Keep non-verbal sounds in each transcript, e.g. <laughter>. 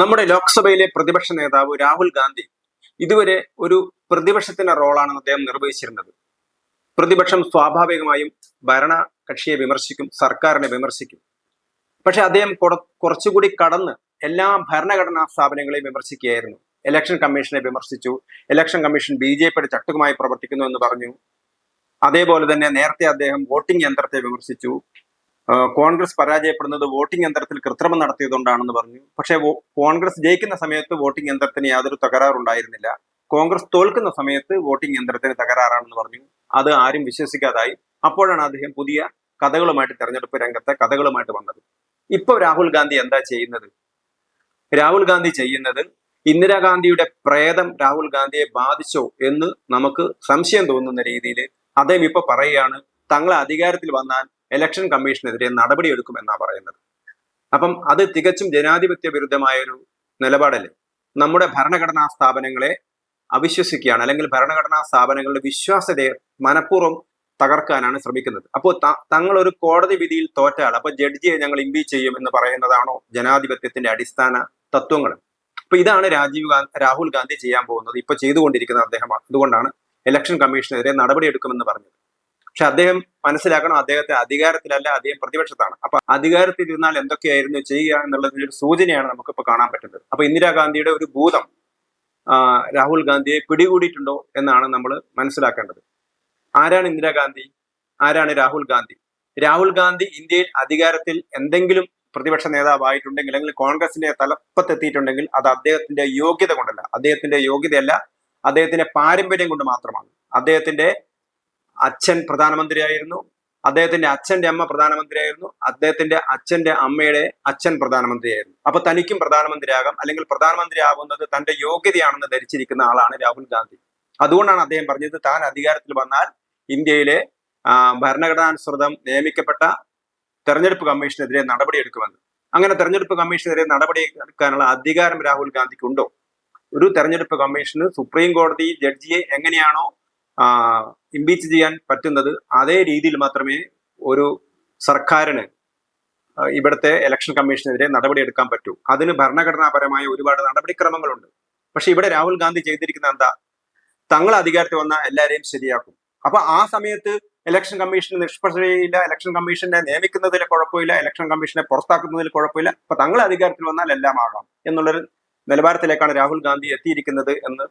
നമ്മുടെ ലോക്സഭയിലെ പ്രതിപക്ഷ നേതാവ് രാഹുൽ ഗാന്ധി ഇതുവരെ ഒരു പ്രതിപക്ഷത്തിന്റെ റോളാണ് അദ്ദേഹം നിർവഹിച്ചിരുന്നത്. പ്രതിപക്ഷം സ്വാഭാവികമായും ഭരണ കക്ഷിയെ വിമർശിക്കും സർക്കാരിനെ വിമർശിക്കും. പക്ഷെ അദ്ദേഹം കുറച്ചുകൂടി കടന്ന് എല്ലാ ഭരണഘടനാ സ്ഥാപനങ്ങളെയും വിമർശിക്കുകയായിരുന്നു. ഇലക്ഷൻ കമ്മീഷനെ വിമർശിച്ചു ഇലക്ഷൻ കമ്മീഷൻ ബി ജെ പിയുടെ ചട്ടുകമായി പ്രവർത്തിക്കുന്നു എന്ന് പറഞ്ഞു. അതേപോലെ തന്നെ നേരത്തെ അദ്ദേഹം വോട്ടിംഗ് യന്ത്രത്തെ വിമർശിച്ചു. കോൺഗ്രസ് പരാജയപ്പെടുന്നത് വോട്ടിംഗ് യന്ത്രത്തിൽ കൃത്രിമം നടത്തിയതുകൊണ്ടാണെന്ന് പറഞ്ഞു. പക്ഷേ കോൺഗ്രസ് ജയിക്കുന്ന സമയത്ത് വോട്ടിംഗ് യന്ത്രത്തിന് യാതൊരു തകരാറുണ്ടായിരുന്നില്ല. കോൺഗ്രസ് തോൽക്കുന്ന സമയത്ത് വോട്ടിംഗ് യന്ത്രത്തിന് തകരാറാണെന്ന് പറഞ്ഞു. അത് ആരും വിശ്വസിക്കാതായി. അപ്പോഴാണ് അദ്ദേഹം പുതിയ കഥകളുമായിട്ട് തെരഞ്ഞെടുപ്പ് രംഗത്തെ കഥകളുമായിട്ട് വന്നത്. ഇപ്പൊ രാഹുൽ ഗാന്ധി എന്താ ചെയ്യുന്നത്? രാഹുൽ ഗാന്ധി ചെയ്യുന്നത് ഇന്ദിരാഗാന്ധിയുടെ പ്രേതം രാഹുൽ ഗാന്ധിയെ ബാധിച്ചോ എന്ന് നമുക്ക് സംശയം തോന്നുന്ന രീതിയിൽ അദ്ദേഹം ഇപ്പൊ പറയുകയാണ് തങ്ങളെ അധികാരത്തിൽ വന്നാൽ ഇലക്ഷൻ കമ്മീഷനെതിരെ നടപടിയെടുക്കുമെന്നാണ് പറയുന്നത്. അപ്പം അത് തികച്ചും ജനാധിപത്യ വിരുദ്ധമായ ഒരു നിലപാടല്ലേ? നമ്മുടെ ഭരണഘടനാ സ്ഥാപനങ്ങളെ അവിശ്വസിക്കുകയാണ് അല്ലെങ്കിൽ ഭരണഘടനാ സ്ഥാപനങ്ങളുടെ വിശ്വാസ്യതയെ മനഃപൂർവം തകർക്കാനാണ് ശ്രമിക്കുന്നത്. അപ്പോൾ തങ്ങൾ ഒരു കോടതി വിധിയിൽ തോറ്റാൽ അപ്പൊ ജഡ്ജിയെ ഞങ്ങൾ ഇംപീച്ച് ചെയ്യും എന്ന് പറയുന്നതാണോ ജനാധിപത്യത്തിന്റെ അടിസ്ഥാന തത്വങ്ങൾ? അപ്പൊ ഇതാണ് രാജീവ് ഗാന്ധി രാഹുൽ ഗാന്ധി ചെയ്യാൻ പോകുന്നത് ഇപ്പൊ ചെയ്തുകൊണ്ടിരിക്കുന്നത് അദ്ദേഹമാണ്. അതുകൊണ്ടാണ് ഇലക്ഷൻ കമ്മീഷനെതിരെ നടപടിയെടുക്കുമെന്ന് പറഞ്ഞത്. പക്ഷെ അദ്ദേഹം മനസ്സിലാക്കണം അദ്ദേഹത്തെ അധികാരത്തിലല്ല അദ്ദേഹം പ്രതിപക്ഷത്താണ്. അപ്പൊ അധികാരത്തിൽ ഇരുന്നാൽ എന്തൊക്കെയായിരുന്നു ചെയ്യുക എന്നുള്ളതിന്റെ ഒരു സൂചനയാണ് നമുക്കിപ്പോൾ കാണാൻ പറ്റുന്നത്. അപ്പൊ ഇന്ദിരാഗാന്ധിയുടെ ഒരു ഭൂതം രാഹുൽ ഗാന്ധിയെ പിടികൂടിയിട്ടുണ്ടോ എന്നാണ് നമ്മൾ മനസ്സിലാക്കേണ്ടത്. ആരാണ് ഇന്ദിരാഗാന്ധി? ആരാണ് രാഹുൽ ഗാന്ധി? രാഹുൽ ഗാന്ധി ഇന്ത്യയിൽ അധികാരത്തിൽ എന്തെങ്കിലും പ്രതിപക്ഷ നേതാവായിട്ടുണ്ടെങ്കിൽ അല്ലെങ്കിൽ കോൺഗ്രസിന്റെ തലപ്പത്തെത്തിയിട്ടുണ്ടെങ്കിൽ അത് അദ്ദേഹത്തിന്റെ യോഗ്യത കൊണ്ടല്ല. അദ്ദേഹത്തിന്റെ യോഗ്യതയല്ല അദ്ദേഹത്തിന്റെ പാരമ്പര്യം കൊണ്ട് മാത്രമാണ്. അദ്ദേഹത്തിന്റെ അച്ഛൻ പ്രധാനമന്ത്രിയായിരുന്നു. അദ്ദേഹത്തിന്റെ അച്ഛന്റെ അമ്മ പ്രധാനമന്ത്രിയായിരുന്നു. അദ്ദേഹത്തിന്റെ അച്ഛന്റെ അമ്മയുടെ അച്ഛൻ പ്രധാനമന്ത്രിയായിരുന്നു. അപ്പൊ തനിക്കും പ്രധാനമന്ത്രിയാകാം. അല്ലെങ്കിൽ പ്രധാനമന്ത്രിയാകുന്നത് തന്റെ യോഗ്യതയാണെന്ന് ധരിച്ചിരിക്കുന്ന ആളാണ് രാഹുൽ ഗാന്ധി. അതുകൊണ്ടാണ് അദ്ദേഹം പറഞ്ഞത് താൻ അധികാരത്തിൽ വന്നാൽ ഇന്ത്യയിലെ ഭരണഘടനാനുസൃതം നിയമിക്കപ്പെട്ട തെരഞ്ഞെടുപ്പ് കമ്മീഷനെതിരെ നടപടിയെടുക്കുമെന്ന്. അങ്ങനെ തെരഞ്ഞെടുപ്പ് കമ്മീഷനെതിരെ നടപടി എടുക്കാനുള്ള അധികാരം രാഹുൽ ഗാന്ധിക്ക് ഉണ്ടോ ഒരു തെരഞ്ഞെടുപ്പ് കമ്മീഷന് സുപ്രീം കോടതി ജഡ്ജിയെ എങ്ങനെയാണോ ഇമ്പീച്ച് ചെയ്യാൻ പറ്റുന്നത് അതേ രീതിയിൽ മാത്രമേ ഒരു സർക്കാരിന് ഇവിടുത്തെ ഇലക്ഷൻ കമ്മീഷനെതിരെ നടപടിയെടുക്കാൻ പറ്റൂ. അതിന് ഭരണഘടനാപരമായ ഒരുപാട് നടപടിക്രമങ്ങളുണ്ട്. പക്ഷെ ഇവിടെ രാഹുൽ ഗാന്ധി ചെയ്തിരിക്കുന്ന എന്താ? തങ്ങൾ അധികാരത്തിൽ വന്ന എല്ലാവരെയും ശരിയാക്കും. അപ്പൊ ആ സമയത്ത് ഇലക്ഷൻ കമ്മീഷൻ നിഷ്പക്ഷതയില്ല ഇലക്ഷൻ കമ്മീഷനെ നിയമിക്കുന്നതിൽ കുഴപ്പമില്ല ഇലക്ഷൻ കമ്മീഷനെ പുറത്താക്കുന്നതിൽ കുഴപ്പമില്ല. അപ്പൊ തങ്ങൾ അധികാരത്തിൽ വന്നാൽ എല്ലാം ആകാം എന്നുള്ളൊരു നിലവാരത്തിലേക്കാണ് രാഹുൽ ഗാന്ധി എത്തിയിരിക്കുന്നത് എന്ന്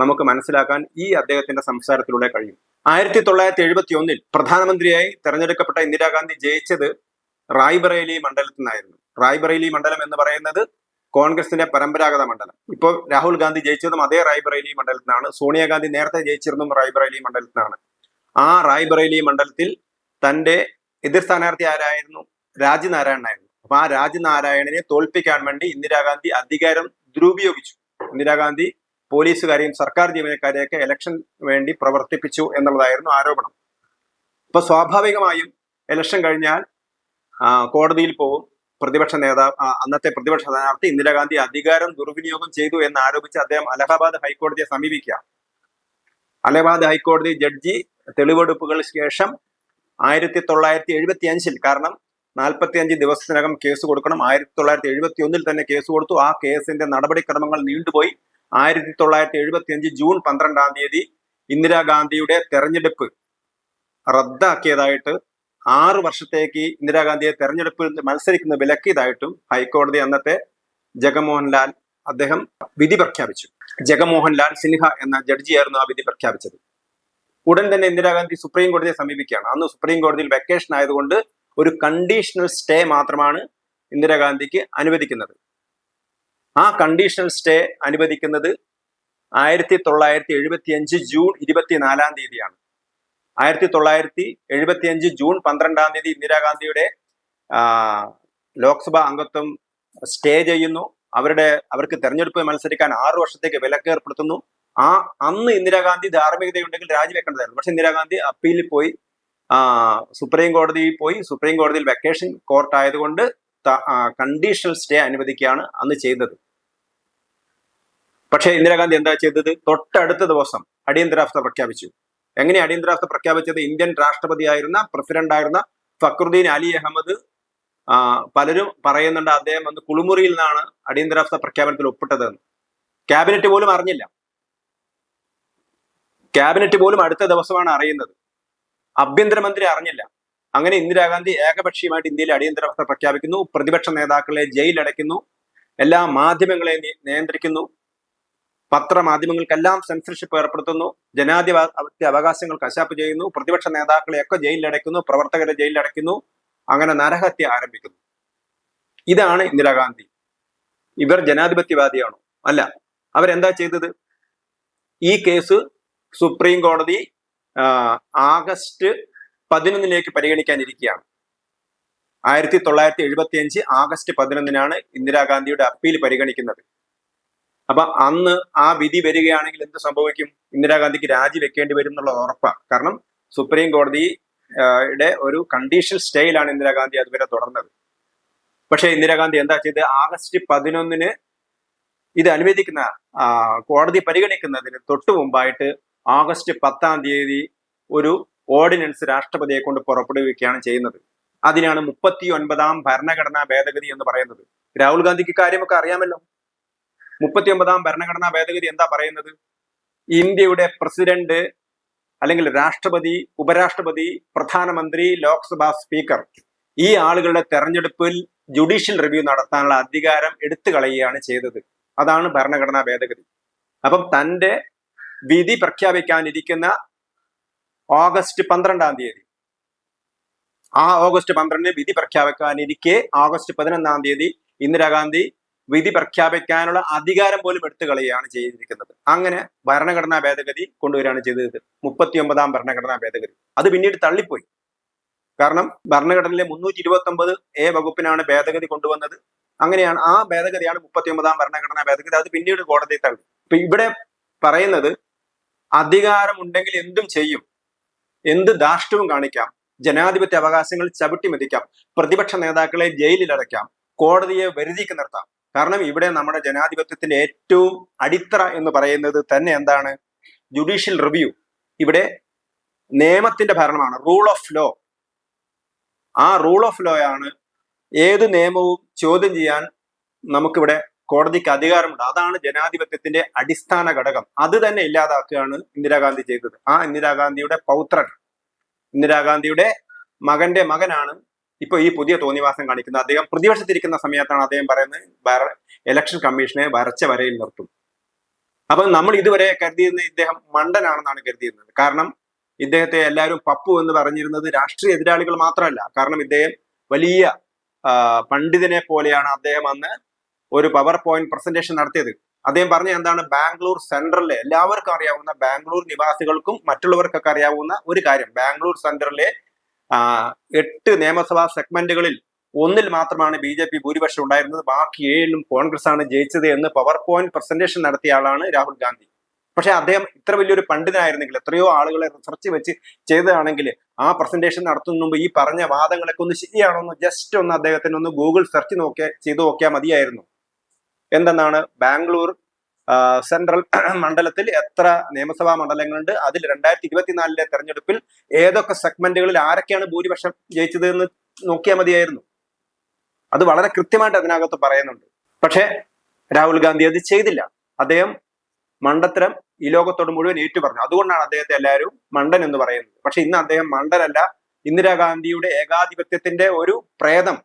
നമുക്ക് മനസ്സിലാക്കാൻ ഈ അദ്ദേഹത്തിന്റെ സംസാരത്തിലൂടെ കഴിയും. ആയിരത്തി തൊള്ളായിരത്തി എഴുപത്തി ഒന്നിൽ പ്രധാനമന്ത്രിയായി തെരഞ്ഞെടുക്കപ്പെട്ട ഇന്ദിരാഗാന്ധി ജയിച്ചത് റായ്ബറേലി മണ്ഡലത്തിൽ നിന്നായിരുന്നു റായ്ബറേലി മണ്ഡലം എന്ന് പറയുന്നത് കോൺഗ്രസിന്റെ പരമ്പരാഗത മണ്ഡലം. ഇപ്പോൾ രാഹുൽ ഗാന്ധി ജയിച്ചതും അതേ റായ്ബറേലി മണ്ഡലത്തിൽ നിന്നാണ് സോണിയാഗാന്ധി നേരത്തെ ജയിച്ചിരുന്നതും റായ്ബറേലി മണ്ഡലത്തിൽ നിന്നാണ് ആ റായ്ബറേലി മണ്ഡലത്തിൽ തന്റെ എതിർ സ്ഥാനാർത്ഥി ആരായിരുന്നു? രാജ്നാരായണനായിരുന്നു അപ്പൊ ആ രാജ്നാരായണനെ തോൽപ്പിക്കാൻ വേണ്ടി ഇന്ദിരാഗാന്ധി അധികാരം ദുരുപയോഗിച്ചു. ഇന്ദിരാഗാന്ധി പോലീസുകാരെയും സർക്കാർ ജീവനക്കാരെയൊക്കെ ഇലക്ഷൻ വേണ്ടി പ്രവർത്തിപ്പിച്ചു എന്നുള്ളതായിരുന്നു ആരോപണം. അപ്പൊ സ്വാഭാവികമായും ഇലക്ഷൻ കഴിഞ്ഞാൽ കോടതിയിൽ പോകും പ്രതിപക്ഷ നേതാവ് അന്നത്തെ പ്രതിപക്ഷ സ്ഥാനാർത്ഥി ഇന്ദിരാഗാന്ധി അധികാരം ദുർവിനിയോഗം ചെയ്തു എന്ന് ആരോപിച്ച് അദ്ദേഹം അലഹാബാദ് ഹൈക്കോടതിയെ സമീപിക്കുക അലഹബാദ് ഹൈക്കോടതി ജഡ്ജി തെളിവെടുപ്പുകൾ ശേഷം ആയിരത്തി തൊള്ളായിരത്തി എഴുപത്തി അഞ്ചിൽ കാരണം നാൽപ്പത്തി അഞ്ച് ദിവസത്തിനകം കേസ് കൊടുക്കണം. ആയിരത്തി തൊള്ളായിരത്തി എഴുപത്തി ഒന്നിൽ തന്നെ കേസ് കൊടുത്തു. ആ കേസിന്റെ നടപടിക്രമങ്ങൾ നീണ്ടുപോയി. ആയിരത്തി തൊള്ളായിരത്തി എഴുപത്തി അഞ്ച് ജൂൺ പന്ത്രണ്ടാം തീയതി ഇന്ദിരാഗാന്ധിയുടെ തെരഞ്ഞെടുപ്പ് റദ്ദാക്കിയതായിട്ട് ആറ് വർഷത്തേക്ക് ഇന്ദിരാഗാന്ധിയെ തെരഞ്ഞെടുപ്പിൽ മത്സരിക്കുന്ന വിലക്കിയതായിട്ടും ഹൈക്കോടതി അന്നത്തെ ജഗമോഹൻലാൽ അദ്ദേഹം വിധി പ്രഖ്യാപിച്ചു. ജഗമോഹൻലാൽ സിൻഹ എന്ന ജഡ്ജിയായിരുന്നു ആ വിധി പ്രഖ്യാപിച്ചത്. ഉടൻ തന്നെ ഇന്ദിരാഗാന്ധി സുപ്രീം കോടതിയെ സമീപിക്കുകയാണ്. അന്ന് സുപ്രീം കോടതിയിൽ വെക്കേഷൻ ആയതുകൊണ്ട് ഒരു കണ്ടീഷണൽ സ്റ്റേ മാത്രമാണ് ഇന്ദിരാഗാന്ധിക്ക് അനുവദിക്കുന്നത്. ആ കണ്ടീഷണൽ സ്റ്റേ അനുവദിക്കുന്നത് ആയിരത്തി തൊള്ളായിരത്തി എഴുപത്തി അഞ്ച് ജൂൺ ഇരുപത്തിനാലാം തീയതിയാണ്. ആയിരത്തി തൊള്ളായിരത്തി എഴുപത്തി അഞ്ച് ജൂൺ പന്ത്രണ്ടാം തീയതി ഇന്ദിരാഗാന്ധിയുടെ ലോക്സഭാ അംഗത്വം സ്റ്റേ ചെയ്യുന്നു. അവരുടെ അവർക്ക് തെരഞ്ഞെടുപ്പ് മത്സരിക്കാൻ ആറു വർഷത്തേക്ക് വിലക്ക് ഏർപ്പെടുത്തുന്നു. ആ അന്ന് ഇന്ദിരാഗാന്ധി ധാർമ്മികതയുണ്ടെങ്കിൽ രാജിവെക്കേണ്ടതായിരുന്നു. പക്ഷെ ഇന്ദിരാഗാന്ധി അപ്പീലിൽ പോയി സുപ്രീം കോടതിയിൽ പോയി. സുപ്രീം കോടതിയിൽ വെക്കേഷൻ കോർട്ട് ആയതുകൊണ്ട് കണ്ടീഷണൽ സ്റ്റേ അനുവദിക്കുകയാണ് അന്ന് ചെയ്തത്. പക്ഷേ ഇന്ദിരാഗാന്ധി എന്താ ചെയ്തത്? തൊട്ടടുത്ത ദിവസം അടിയന്തരാവസ്ഥ പ്രഖ്യാപിച്ചു. എങ്ങനെ അടിയന്തരാവസ്ഥ പ്രഖ്യാപിച്ചത്? ഇന്ത്യൻ രാഷ്ട്രപതിയായിരുന്ന പ്രസിഡന്റ് ആയിരുന്ന ഫക്രുദ്ദീൻ അലി അഹമ്മദ് പലരും പറയുന്നുണ്ട് അദ്ദേഹം അന്ന് കുളിമുറിയിൽ നിന്നാണ് അടിയന്തരാവസ്ഥ പ്രഖ്യാപനത്തിൽ ഒപ്പിട്ടതെന്ന് ക്യാബിനറ്റ് പോലും അറിഞ്ഞില്ല. ക്യാബിനറ്റ് പോലും അടുത്ത ദിവസമാണ് അറിയുന്നത്. ആഭ്യന്തരമന്ത്രി അറിഞ്ഞില്ല. അങ്ങനെ ഇന്ദിരാഗാന്ധി ഏകപക്ഷീയമായിട്ട് ഇന്ത്യയിൽ അടിയന്തരാവസ്ഥ പ്രഖ്യാപിക്കുന്നു. പ്രതിപക്ഷ നേതാക്കളെ ജയിലടയ്ക്കുന്നു എല്ലാ മാധ്യമങ്ങളെ നിയന്ത്രിക്കുന്നു. പത്രമാധ്യമങ്ങൾക്കെല്ലാം സെൻസർഷിപ്പ് ഏർപ്പെടുത്തുന്നു. ജനാധിപത്യ അവകാശങ്ങൾ കശാപ്പ് ചെയ്യുന്നു. പ്രതിപക്ഷ നേതാക്കളെയൊക്കെ ജയിലിലടയ്ക്കുന്നു. പ്രവർത്തകരെ ജയിലിലടയ്ക്കുന്നു. അങ്ങനെ നരഹത്യ ആരംഭിക്കുന്നു. ഇതാണ് ഇന്ദിരാഗാന്ധി. ഇവർ ജനാധിപത്യവാദിയാണോ? അല്ല. അവരെന്താ ചെയ്തത്? ഈ കേസ് സുപ്രീം കോടതി ആഗസ്റ്റ് പതിനൊന്നിലേക്ക് പരിഗണിക്കാനിരിക്കുകയാണ്. ആയിരത്തി തൊള്ളായിരത്തി എഴുപത്തി അഞ്ച് ആഗസ്റ്റ് പതിനൊന്നിനാണ് ഇന്ദിരാഗാന്ധിയുടെ അപ്പീൽ പരിഗണിക്കുന്നത്. അപ്പൊ അന്ന് ആ വിധി വരികയാണെങ്കിൽ എന്ത് സംഭവിക്കും? ഇന്ദിരാഗാന്ധിക്ക് രാജിവെക്കേണ്ടി വരും എന്നുള്ള ഉറപ്പാണ് കാരണം സുപ്രീം കോടതി യുടെ ഒരു കണ്ടീഷൻ സ്റ്റേയിലാണ് ഇന്ദിരാഗാന്ധി അതുവരെ തുടർന്നത്. പക്ഷേ ഇന്ദിരാഗാന്ധി എന്താ ചെയ്ത് ആഗസ്റ്റ് പതിനൊന്നിന് ഇത് അനുവദിക്കുന്ന കോടതി പരിഗണിക്കുന്നതിന് തൊട്ടു മുമ്പായിട്ട് ആഗസ്റ്റ് പത്താം തീയതി ഒരു ഓർഡിനൻസ് രാഷ്ട്രപതിയെ കൊണ്ട് പുറപ്പെടുവിക്കുകയാണ് ചെയ്യുന്നത്. അതിനാണ് മുപ്പത്തി ഒൻപതാം ഭരണഘടനാ ഭേദഗതി എന്ന് പറയുന്നത്. രാഹുൽ ഗാന്ധിക്ക് കാര്യമൊക്കെ അറിയാമല്ലോ. മുപ്പത്തി ഒമ്പതാം ഭരണഘടനാ ഭേദഗതി എന്താ പറയുന്നത്? ഇന്ത്യയുടെ പ്രസിഡന്റ് അല്ലെങ്കിൽ രാഷ്ട്രപതി ഉപരാഷ്ട്രപതി പ്രധാനമന്ത്രി ലോക്സഭാ സ്പീക്കർ ഈ ആളുകളുടെ തെരഞ്ഞെടുപ്പിൽ ജുഡീഷ്യൽ റിവ്യൂ നടത്താനുള്ള അധികാരം എടുത്തു കളയുകയാണ് ചെയ്തത്. അതാണ് ഭരണഘടനാ ഭേദഗതി. അപ്പം തന്റെ വിധി പ്രഖ്യാപിക്കാനിരിക്കുന്ന ഓഗസ്റ്റ് പന്ത്രണ്ടാം തീയതി. ആ ഓഗസ്റ്റ് പന്ത്രണ്ടിന് വിധി പ്രഖ്യാപിക്കാനിരിക്കെ ഓഗസ്റ്റ് പതിനൊന്നാം തീയതി ഇന്ദിരാഗാന്ധി വിധി പ്രഖ്യാപിക്കാനുള്ള അധികാരം പോലും എടുത്തു കളയുകയാണ് ചെയ്തിരിക്കുന്നത്. അങ്ങനെ ഭരണഘടനാ ഭേദഗതി കൊണ്ടുവരികയാണ് ചെയ്തത് മുപ്പത്തി ഒമ്പതാം ഭരണഘടനാ ഭേദഗതി. അത് പിന്നീട് തള്ളിപ്പോയി. കാരണം ഭരണഘടനയിലെ മുന്നൂറ്റി ഇരുപത്തി ഒമ്പത് എ വകുപ്പിനാണ് ഭേദഗതി കൊണ്ടുവന്നത്. അങ്ങനെയാണ് ആ ഭേദഗതിയാണ് മുപ്പത്തി ഒമ്പതാം ഭരണഘടനാ ഭേദഗതി. അത് പിന്നീട് കോടതി തള്ളി. ഇപ്പൊ ഇവിടെ പറയുന്നത് അധികാരമുണ്ടെങ്കിൽ എന്തും ചെയ്യും. എന്ത് ധാർഷ്ട്യവും കാണിക്കാം. ജനാധിപത്യ അവകാശങ്ങൾ ചവിട്ടി മെതിക്കാം. പ്രതിപക്ഷ നേതാക്കളെ ജയിലിൽ അടയ്ക്കാം കോടതിയെ വരുതിക്ക് നിർത്താം. കാരണം ഇവിടെ നമ്മുടെ ജനാധിപത്യത്തിന്റെ ഏറ്റവും അടിത്തറ എന്ന് പറയുന്നത് തന്നെ എന്താണ്? ജുഡീഷ്യൽ റിവ്യൂ ഇവിടെ നിയമത്തിന്റെ ഭരണമാണ്. റൂൾ ഓഫ് ലോ ആ റൂൾ ഓഫ് ലോ ആണ്. ഏത് നിയമവും ചോദ്യം ചെയ്യാൻ നമുക്കിവിടെ കോടതിക്ക് അധികാരമുണ്ട്. അതാണ് ജനാധിപത്യത്തിന്റെ അടിസ്ഥാന ഘടകം. അത് തന്നെ ഇല്ലാതാക്കുകയാണ് ഇന്ദിരാഗാന്ധി ചെയ്തത്. ആ ഇന്ദിരാഗാന്ധിയുടെ പൗത്രൻ ഇന്ദിരാഗാന്ധിയുടെ മകന്റെ മകനാണ് ഇപ്പൊ ഈ പുതിയ തോന്നിവാസം കാണിക്കുന്നത്. അദ്ദേഹം പ്രതിപക്ഷത്തിരിക്കുന്ന സമയത്താണ് അദ്ദേഹം പറയുന്നത് ഇലക്ഷൻ കമ്മീഷനെ വരച്ച വരയിൽ നിർത്തും. അപ്പൊ നമ്മൾ ഇതുവരെ കരുതിയിരുന്ന ഇദ്ദേഹം മണ്ടനാണെന്നാണ് കരുതിയിരുന്നത്. കാരണം ഇദ്ദേഹത്തെ എല്ലാവരും പപ്പു എന്ന് പറഞ്ഞിരുന്നത് രാഷ്ട്രീയ എതിരാളികൾ മാത്രമല്ല. കാരണം ഇദ്ദേഹം വലിയ പണ്ഡിതനെ പോലെയാണ് അദ്ദേഹം അന്ന് ഒരു പവർ പോയിന്റ് പ്രസന്റേഷൻ നടത്തിയത്. അദ്ദേഹം പറഞ്ഞ എന്താണ്? ബാംഗ്ലൂർ സെൻട്രലിലെ എല്ലാവർക്കും അറിയാവുന്ന ബാംഗ്ലൂർ നിവാസികൾക്കും മറ്റുള്ളവർക്കൊക്കെ അറിയാവുന്ന ഒരു കാര്യം. ബാംഗ്ലൂർ സെൻട്രലിലെ എട്ട് നിയമസഭാ സെഗ്മെന്റുകളിൽ ഒന്നിൽ മാത്രമാണ് ബി ജെ പി ഭൂരിപക്ഷം ഉണ്ടായിരുന്നത്. ബാക്കി ഏഴിലും കോൺഗ്രസ് ആണ് ജയിച്ചത് എന്ന് പവർ പോയിന്റ് പ്രസന്റേഷൻ നടത്തിയ ആളാണ് രാഹുൽ ഗാന്ധി. പക്ഷെ അദ്ദേഹം ഇത്ര വലിയൊരു പണ്ഡിതനായിരുന്നെങ്കിൽ എത്രയോ ആളുകളെ റിസർച്ച് വെച്ച് ചെയ്തതാണെങ്കിൽ ആ പ്രസന്റേഷൻ നടത്തുന്ന മുമ്പ് ഈ പറഞ്ഞ വാദങ്ങളൊക്കെ ഒന്ന് ശരിയാണോ ഒന്ന് ജസ്റ്റ് ഒന്ന് അദ്ദേഹത്തിന് ഒന്ന് ഗൂഗിൾ സെർച്ച് നോക്കിയാൽ ചെയ്തു നോക്കിയാൽ മതിയായിരുന്നു. എന്തെന്നാണ് ബാംഗ്ലൂർ സെൻട്രൽ <clears throat> മണ്ഡലത്തിൽ എത്ര നിയമസഭാ മണ്ഡലങ്ങളുണ്ട്? അതിൽ രണ്ടായിരത്തി ഇരുപത്തിനാലിലെ തെരഞ്ഞെടുപ്പിൽ ഏതൊക്കെ സെഗ്മെന്റുകളിൽ ആരൊക്കെയാണ് ഭൂരിപക്ഷം ജയിച്ചത് എന്ന് നോക്കിയാൽ മതിയായിരുന്നു. അത് വളരെ കൃത്യമായിട്ട് അതിനകത്ത് പറയുന്നുണ്ട്. പക്ഷേ രാഹുൽ ഗാന്ധി അത് ചെയ്തില്ല. അദ്ദേഹം മണ്ടത്തരം ഈ ലോകത്തോട് മുഴുവൻ ഏറ്റു പറഞ്ഞു അതുകൊണ്ടാണ് അദ്ദേഹത്തെ എല്ലാവരും മണ്ടൻ എന്ന് പറയുന്നത്. പക്ഷെ ഇന്ന് അദ്ദേഹം മണ്ടനല്ല. ഇന്ദിരാഗാന്ധിയുടെ ഏകാധിപത്യത്തിന്റെ ഒരു പ്രേതം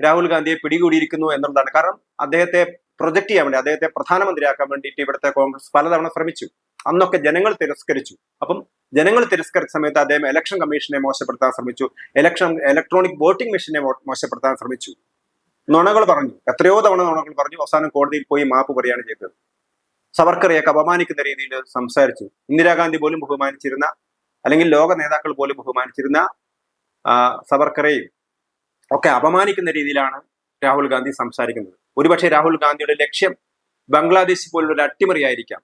രാഹുൽ ഗാന്ധിയെ പിടികൂടിയിരിക്കുന്നു എന്നുള്ളതാണ്. കാരണം അദ്ദേഹത്തെ പ്രൊജക്ട് ചെയ്യാൻ വേണ്ടി അദ്ദേഹത്തെ പ്രധാനമന്ത്രിയാക്കാൻ വേണ്ടിയിട്ട് ഇവിടുത്തെ കോൺഗ്രസ് പലതവണ ശ്രമിച്ചു. അന്നൊക്കെ ജനങ്ങൾ തിരസ്കരിച്ചു. അപ്പം ജനങ്ങൾ തിരസ്കരിച്ച സമയത്ത് അദ്ദേഹം ഇലക്ഷൻ കമ്മീഷനെ മോശപ്പെടുത്താൻ ശ്രമിച്ചു. ഇലക്ഷൻ ഇലക്ട്രോണിക് വോട്ടിംഗ് മെഷീനെ മോശപ്പെടുത്താൻ ശ്രമിച്ചു. നുണകൾ പറഞ്ഞു. എത്രയോ തവണ നുണകൾ പറഞ്ഞു. അവസാനം കോടതിയിൽ പോയി മാപ്പ് പറയുകയാണ് ചെയ്തത്. സവർക്കറിയൊക്കെ അപമാനിക്കുന്ന രീതിയിൽ സംസാരിച്ചു. ഇന്ദിരാഗാന്ധി പോലും ബഹുമാനിച്ചിരുന്ന അല്ലെങ്കിൽ ലോക നേതാക്കൾ പോലും ബഹുമാനിച്ചിരുന്ന സവർക്കറെയും ഒക്കെ അപമാനിക്കുന്ന രീതിയിലാണ് രാഹുൽ ഗാന്ധി സംസാരിക്കുന്നത്. ഒരുപക്ഷെ രാഹുൽ ഗാന്ധിയുടെ ലക്ഷ്യം ബംഗ്ലാദേശ് പോലുള്ള അട്ടിമറിയായിരിക്കാം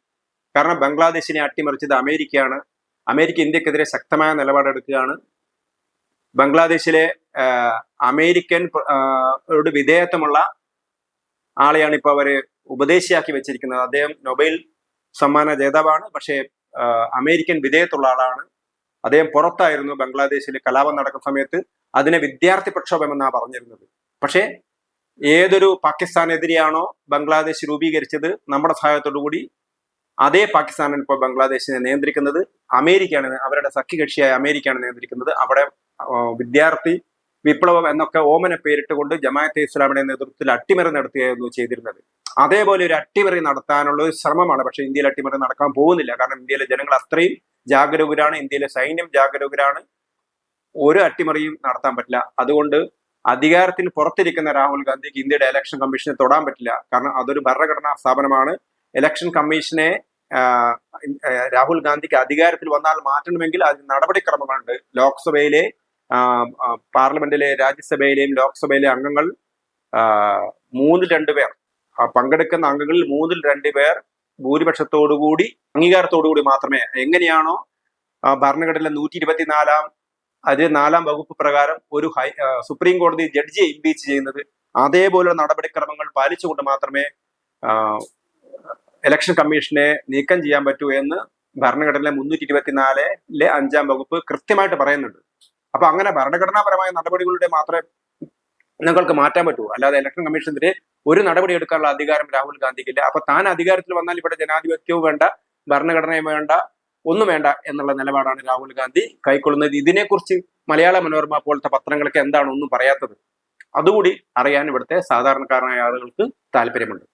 കാരണം ബംഗ്ലാദേശിനെ അട്ടിമറിച്ചത് അമേരിക്കയാണ്. അമേരിക്ക ഇന്ത്യക്കെതിരെ ശക്തമായ നിലപാടെടുക്കുകയാണ്. ബംഗ്ലാദേശിലെ അമേരിക്കൻ വിധേയത്വമുള്ള ആളെയാണ് ഇപ്പോൾ അവർ ഉപദേശിയാക്കി വെച്ചിരിക്കുന്നത്. അദ്ദേഹം നൊബൈൽ സമ്മാന ജേതാവാണ്. പക്ഷേ അമേരിക്കൻ വിധേയത്തുള്ള ആളാണ്. അദ്ദേഹം പുറത്തായിരുന്നു ബംഗ്ലാദേശിൽ കലാപം നടക്കുന്ന സമയത്ത്. അതിനെ വിദ്യാർത്ഥി പ്രക്ഷോഭം എന്നാണ് പറഞ്ഞിരുന്നത്. പക്ഷേ ഏതൊരു പാകിസ്ഥാനെതിരെയാണോ ബംഗ്ലാദേശ് രൂപീകരിച്ചത് നമ്മുടെ സഹായത്തോടു കൂടി അതേ പാകിസ്ഥാനാണ് ഇപ്പോൾ ബംഗ്ലാദേശിനെ നിയന്ത്രിക്കുന്നത്. അമേരിക്കയാണ് അവരുടെ സഖ്യകക്ഷിയായ അമേരിക്കയാണ് നിയന്ത്രിക്കുന്നത്. അവിടെ വിദ്യാർത്ഥി വിപ്ലവം എന്നൊക്കെ ഓമന പേരിട്ടുകൊണ്ട് ജമാഅത്തെ ഇസ്ലാമിയുടെ നേതൃത്വത്തിൽ അട്ടിമറി നടത്തുകയായിരുന്നു ചെയ്തിരുന്നത്. അതേപോലെ ഒരു അട്ടിമറി നടത്താനുള്ള ഒരു ശ്രമമാണ്. പക്ഷേ ഇന്ത്യയിൽ അട്ടിമറി നടക്കാൻ പോകുന്നില്ല. കാരണം ഇന്ത്യയിലെ ജനങ്ങൾ അത്രയും ജാഗരൂകരാണ്. ഇന്ത്യയിലെ സൈന്യം ജാഗരൂകരാണ്. ഒരു അട്ടിമറിയും നടത്താൻ പറ്റില്ല. അതുകൊണ്ട് അധികാരത്തിന് പുറത്തിരിക്കുന്ന രാഹുൽ ഗാന്ധിക്ക് ഇന്ത്യയുടെ ഇലക്ഷൻ കമ്മീഷനെ തൊടാൻ പറ്റില്ല. കാരണം അതൊരു ഭരണഘടനാ സ്ഥാപനമാണ്. ഇലക്ഷൻ കമ്മീഷനെ രാഹുൽ ഗാന്ധിക്ക് അധികാരത്തിൽ വന്നാൽ മാറ്റണമെങ്കിൽ അതിന് നടപടിക്രമങ്ങളുണ്ട്. ലോക്സഭയിലെ പാർലമെന്റിലെ രാജ്യസഭയിലെയും ലോക്സഭയിലെ അംഗങ്ങൾ മൂന്നിൽ രണ്ടുപേർ പേർ പങ്കെടുക്കുന്ന അംഗങ്ങളിൽ മൂന്നിൽ രണ്ടു രണ്ടുപേർ ഭൂരിപക്ഷത്തോടുകൂടി അംഗീകാരത്തോടുകൂടി മാത്രമേ എങ്ങനെയാണോ ഭരണഘടന നൂറ്റി ഇരുപത്തിനാലാം അതിൽ നാലാം വകുപ്പ് പ്രകാരം ഒരു ഹൈ സുപ്രീം കോടതി ജഡ്ജിയെ ഇംപീച്ച് ചെയ്യുന്നത് അതേപോലുള്ള നടപടിക്രമങ്ങൾ പാലിച്ചുകൊണ്ട് മാത്രമേ ഇലക്ഷൻ കമ്മീഷനെ നീക്കം ചെയ്യാൻ പറ്റൂ എന്ന് ഭരണഘടനയിലെ മുന്നൂറ്റി ഇരുപത്തിനാലിലെ അഞ്ചാം വകുപ്പ് കൃത്യമായിട്ട് പറയുന്നുണ്ട്. അപ്പൊ അങ്ങനെ ഭരണഘടനാപരമായ നടപടികളുടെ മാത്രമേ നിങ്ങൾക്ക് മാറ്റാൻ പറ്റൂ. അല്ലാതെ ഇലക്ഷൻ കമ്മീഷനെതിരെ ഒരു നടപടി എടുക്കാനുള്ള അധികാരം രാഹുൽ ഗാന്ധിക്കില്ല. അപ്പൊ താൻ അധികാരത്തിൽ വന്നാൽ ഇവിടെ ജനാധിപത്യവും വേണ്ട ഭരണഘടനയും വേണ്ട ഒന്നും വേണ്ട എന്നുള്ള നിലപാടാണ് രാഹുൽ ഗാന്ധി കൈക്കൊള്ളുന്നത്. ഇതിനെക്കുറിച്ച് മലയാള മനോരമ പോലത്തെ പത്രങ്ങൾക്ക് എന്താണ് ഒന്നും പറയാത്തത്? അതുകൂടി അറിയാൻ ഇവിടുത്തെ സാധാരണക്കാരനായ ആളുകൾക്ക് താല്പര്യമുണ്ട്.